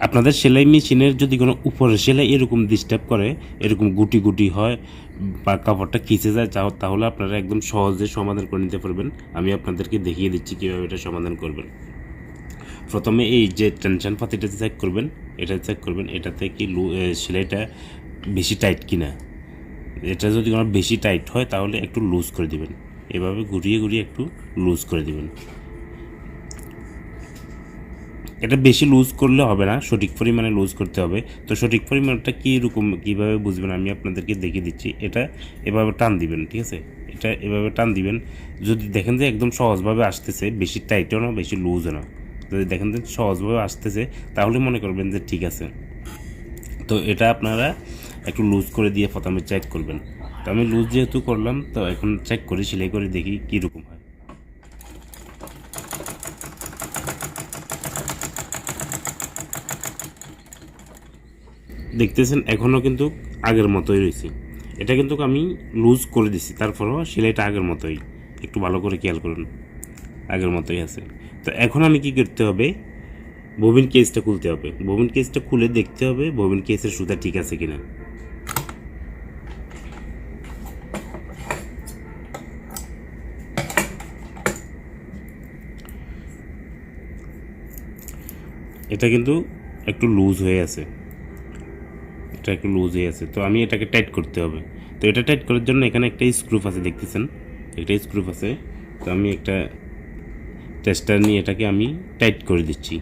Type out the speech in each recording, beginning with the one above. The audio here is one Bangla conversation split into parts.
আপনাদের সেলাই মেশিনের যদি কোনো উপরে সেলাই এরকম ডিস্টার্ব করে, এরকম গুটি গুটি হয় বা কাপড়টা খিচে যায় তাহ- তাহলে আপনারা একদম সহজে সমাধান করে নিতে পারবেন। আমি আপনাদেরকে দেখিয়ে দিচ্ছি কীভাবে এটা সমাধান করবেন। প্রথমে এই যে টেনশন পাতিটা চেক করবেন, এটা চেক করবেন, এটাতে কি লু- সেলাইটা বেশি টাইট কিনা। এটা যদি কোনো বেশি টাইট হয়, তাহলে একটু লুজ করে দিবেন। এভাবে ঘুরিয়ে ঘুরিয়ে একটু লুজ করে দিবেন। এটা বেশি লুজ করলে হবে না, সঠিক পরিমাণে লুজ করতে হবে। তো সঠিক পরিমাণটা কী রকম, কীভাবে বুঝবেন আমি আপনাদেরকে দেখিয়ে দিচ্ছি। এটা এভাবে টান দিবেন, ঠিক আছে? এটা এভাবে টান দিবেন। যদি দেখেন যে একদম সহজভাবে আসতেছে, বেশি টাইটও না, বেশি লুজও না। যদি দেখেন যে সহজভাবে আসতেছে, তাহলে মনে করবেন যে ঠিক আছে। তো এটা আপনারা একটু লুজ করে দিয়ে প্রথমে চেক করবেন। তো আমি লুজ যেহেতু করলাম, তো এখন চেক করে, সেলাই করে দেখি কীরকম হয়। দেখতেছেন এখনও কিন্তু আগের মতোই রয়েছে। এটা কিন্তু আমি লুজ করে দিছি, তারপরেও সেলাইটা আগের মতোই। একটু ভালো করে খেয়াল করুন, আগের মতোই আছে। তো এখন আমি কি করতে হবে? ববিন কেসটা খুলতে হবে। ববিন কেসটা খুলে দেখতে হবে ববিন কেসের সুতা ঠিক আছে কিনা। এটা কিন্তু একটু লুজ হয়ে আছে। এটা একটু লুজ হয়ে আছে। তো আমি এটাকে টাইট করতে হবে। তো এটা টাইট করার জন্য এখানে একটা স্ক্রুপ আছে, দেখতেছেন? একটা স্ক্রুপ আছে। তো আমি একটা টেস্টার নিয়ে এটাকে আমি টাইট করে দিচ্ছি।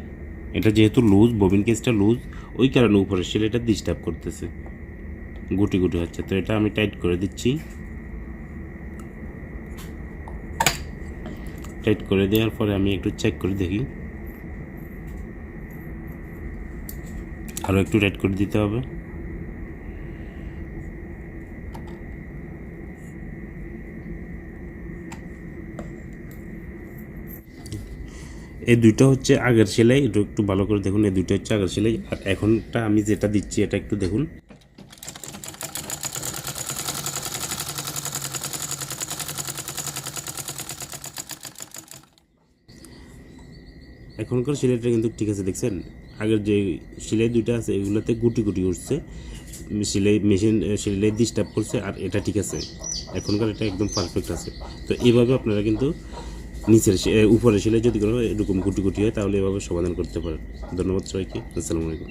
এটা যেহেতু লুজ ববিন কেসটা লুজ ওই কারণে উপরে সেলাইটা ডিস্টার্ব করতেছে। গুটি গুটি হচ্ছে। তো এটা আমি টাইট করে দিচ্ছি। টাইট করে দেওয়ার পরে আমি একটু চেক করে দেখি। আরও একটু টাইট করে দিতে হবে। এই দুইটা হচ্ছে আগের সেলাই এটা একটু ভালো করে দেখুন, এই দুইটা হচ্ছে আগের সেলাই। আর এখনটা আমি যেটা দিচ্ছি, এটা একটু দেখুন। এখনকার সেলাইটা কিন্তু ঠিক আছে, দেখছেন? আগের যে সেলাই দুইটা আছে, এগুলোতে গুটি গুটি উঠছে। সেলাই মেশিন সেলাই ডিস্টার্ব করছে, আর এটা ঠিক আছে। এখনকার এটা একদম পারফেক্ট আছে। তো এইভাবে আপনারা কিন্তু নিচের উপরে শিলে যদি কোনো এরকম গুটি গুটি হয়, তাহলে এভাবে সমাধান করতে পারেন। ধন্যবাদ সবাইকে। আসসালামু আলাইকুম।